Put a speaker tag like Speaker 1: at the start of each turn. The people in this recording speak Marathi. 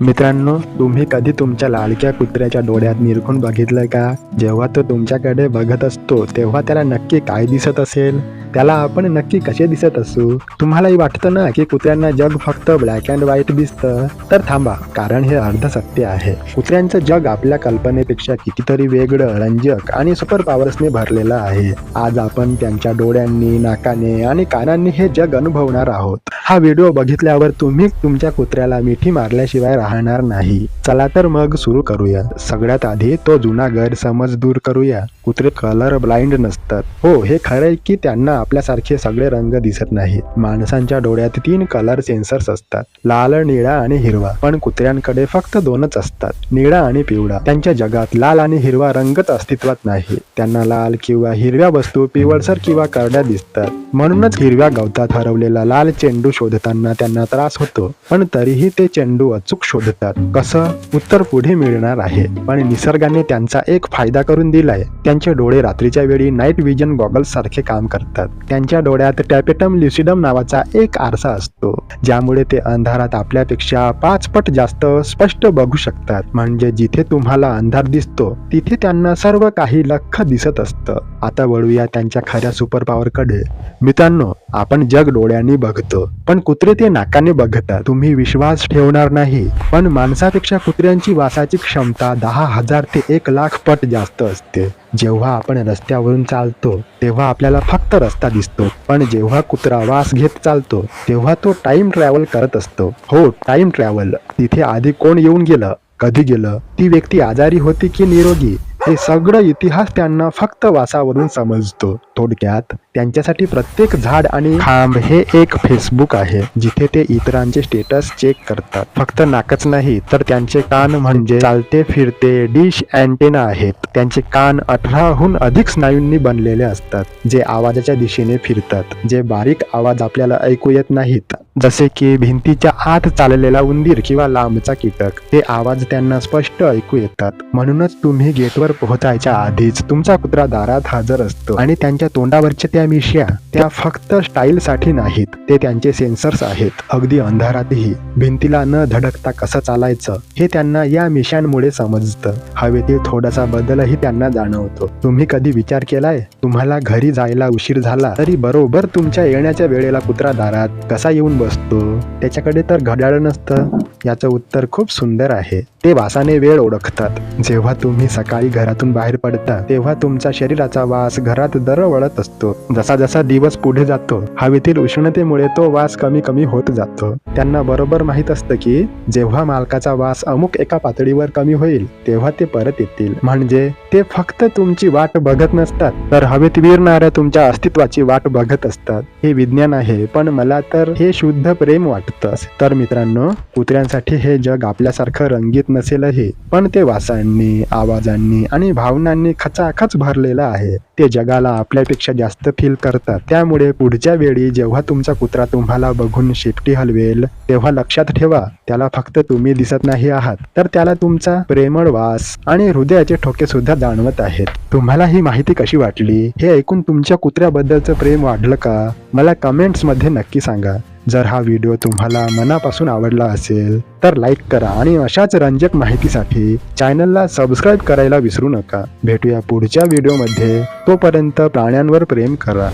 Speaker 1: मित्रांनो तुम्ही कधी तुमच्या लाडक्या कुत्र्याच्या डोळ्यात निरखून बघितलं का? जेव्हा तो तुमच्याकडे बघत असतो तेव्हा त्याला नक्की काय दिसत असेल? त्याला आपण नक्की कसे दिसत असू? तुम्हालाही वाटतं ना की कुत्र्यांना जग फक्त ब्लॅक अँड व्हाईट दिसतं? तर थांबा कारण हे अर्ध सत्य आहे. कुत्र्यांचं जग आपल्या कल्पनेपेक्षा कितीतरी वेगळं रंजक आणि सुपर पॉवर्सने भरलेलं आहे. आज आपण त्यांच्या डोळ्यांनी नाकाने आणि कानांनी हे जग अनुभवणार आहोत. हा व्हिडिओ बघितल्यावर तुम्ही तुमच्या कुत्र्याला मिठी मारल्याशिवाय राहणार नाही. चला तर मग सुरू करूया. सगळ्यात आधी तो जुना गैरसमज दूर करूया. कुत्रे कलर ब्लाइंड नसतात. हो हे खरंय की त्यांना आपल्यासारखे सगळे रंग दिसत नाहीत माणसांच्या डोळ्यात तीन कलर सेन्सर्स असतात. लाल निळा आणि हिरवा. पण कुत्र्यांकडे फक्त दोनच असतात. निळा आणि पिवळा. त्यांच्या जगात लाल आणि हिरवा रंगच अस्तित्वात नाही. त्यांना लाल किंवा हिरव्या वस्तू पिवळसर किंवा करड्या दिसतात. म्हणूनच हिरव्या गवतात हरवलेला लाल चेंडू शोधताना त्यांना त्रास होतो. पण तरीही ते चेंडू अचूक शोधतात. कसं? उत्तर पुढे मिळणार आहे. पण निसर्गाने त्यांचा एक फायदा करून दिलाय. त्यांचे डोळे रात्रीच्या वेळी नाईट विजन गॉगल्स सारखे काम करतात. त्यांच्या डोळ्यात टॅपेटम ल्युसिडम नावाचा एक आरसा असतो ज्यामुळे ते अंधारात आपल्यापेक्षा पाच पट जास्त स्पष्ट बघू शकतात. म्हणजे जिथे तुम्हाला अंधार दिसतो तिथे त्यांना सर्व काही लख्ख दिसत असतं. आता वळूया त्यांच्या खऱ्या सुपर पॉवरकडे मित्रांनो आपण जग डोळ्यांनी बघतो पण कुत्रे ते नाकाने बघतात. तुम्ही विश्वास ठेवणार नाही. पण माणसापेक्षा कुत्र्यांची वासाची क्षमता दहा हजार ते एक लाख पट जास्त असते. जेव्हा आपण रस्त्यावरून चालतो तेव्हा आपल्याला फक्त रस्ता दिसतो. पण जेव्हा कुत्रा वास घेत चालतो तेव्हा तो टाइम ट्रॅव्हल करत असतो. हो टाइम ट्रॅव्हल तिथे आधी कोण येऊन गेलं? कधी गेलं? ती व्यक्ती आजारी होती की निरोगी? हे सगळं इतिहास त्यांना फक्त वासावरून समजतो. थोडक्यात त्यांच्यासाठी प्रत्येक झाड आणि खांब हे एक फेसबुक आहे जिथे ते इतरांचे स्टेटस चेक करतात. फक्त नाकच नाही तर त्यांचे कान म्हणजे चालते फिरते डिश अँटेना आहेत. त्यांचे कान अठराहून अधिक स्नायूंनी बनलेले असतात जे आवाजाच्या दिशेने फिरतात जे बारीक आवाज आपल्याला ऐकू येत नाहीत. जसे की भिंतीच्या आत चाललेला उंदीर किंवा लांबचा कीटक ते आवाज त्यांना स्पष्ट ऐकू येतात. म्हणूनच तुम्ही गेटवर पोहोचायच्या आधीच तुमचा कुत्रा दारात हजर असतो आणि त्यांच्या तोंडावरच्या त्या मिश्या त्या फक्त स्टाईलसाठी नाहीत. ते त्यांचे सेन्सर्स आहेत. अगदी अंधारातही भिंतीला न धडकता कसं चालायचं हे त्यांना या मिशांमुळे समजतं. हवेतील थोडासा बदलही त्यांना जाणवतो. तुम्ही कधी विचार केलाय? तुम्हाला घरी जायला उशीर झाला तरी बरोबर तुमच्या येण्याच्या वेळेला कुत्रा दारात कसा येऊन बसतो? त्याच्याकडे तर घड्याळ नसतं. याचं उत्तर खूप सुंदर आहे. ते वासाने वेळ ओळखतात. जेव्हा तुम्ही सकाळी घरातून बाहेर पडता तेव्हा तुमच्या शरीराचा वास घरात दरवळत असतो. जसा जसा दिवस पुढे जातो हवेतील उष्णतेमुळे तो वास कमी कमी होत जातो. त्यांना बरोबर माहीत असतं की जेव्हा मालकाचा वास अमुक एका पातळीवर कमी होईल तेव्हा ते परत येतील. म्हणजे ते फक्त तुमची वाट बघत नसतात तर हवेत विरणाऱ्या तुमच्या अस्तित्वाची वाट बघत असतात. हे विज्ञान आहे पण मला तर हे शुद्ध प्रेम वाटतं. तर मित्रांनो कुत्र्यांसाठी हे जग आपल्यासारखं रंगीत नसेलही पण ते वासांनी आवाजांनी आणि भावनांनी खचाखच भरलेलं आहे. ते जगाला आपल्यापेक्षा जास्त फील करतात. त्यामुळे पुढच्या वेळी जेव्हा तुमचा कुत्रा तुम्हाला बघून शेपटी हलवेल तेव्हा लक्षात ठेवा त्याला फक्त तुम्ही दिसत नाही आहात. तर त्याला तुमचा प्रेमळ वास आणि हृदयाचे ठोके सुद्धा जाणवत आहेत. तुम्हाला ही माहिती कशी वाटली? हे ऐकून तुमच्या कुत्र्याबद्दलचं प्रेम वाढलं का? मला कमेंट्समध्ये नक्की सांगा. जर हा व्हिडिओ तुम्हाला मनापासून आवडला असेल तर लाईक करा आणि अशाच रंजक माहितीसाठी चॅनलला सबस्क्राईब करायला विसरू नका. भेटूया पुढच्या व्हिडिओमध्ये तोपर्यंत प्राण्यांवर प्रेम करा.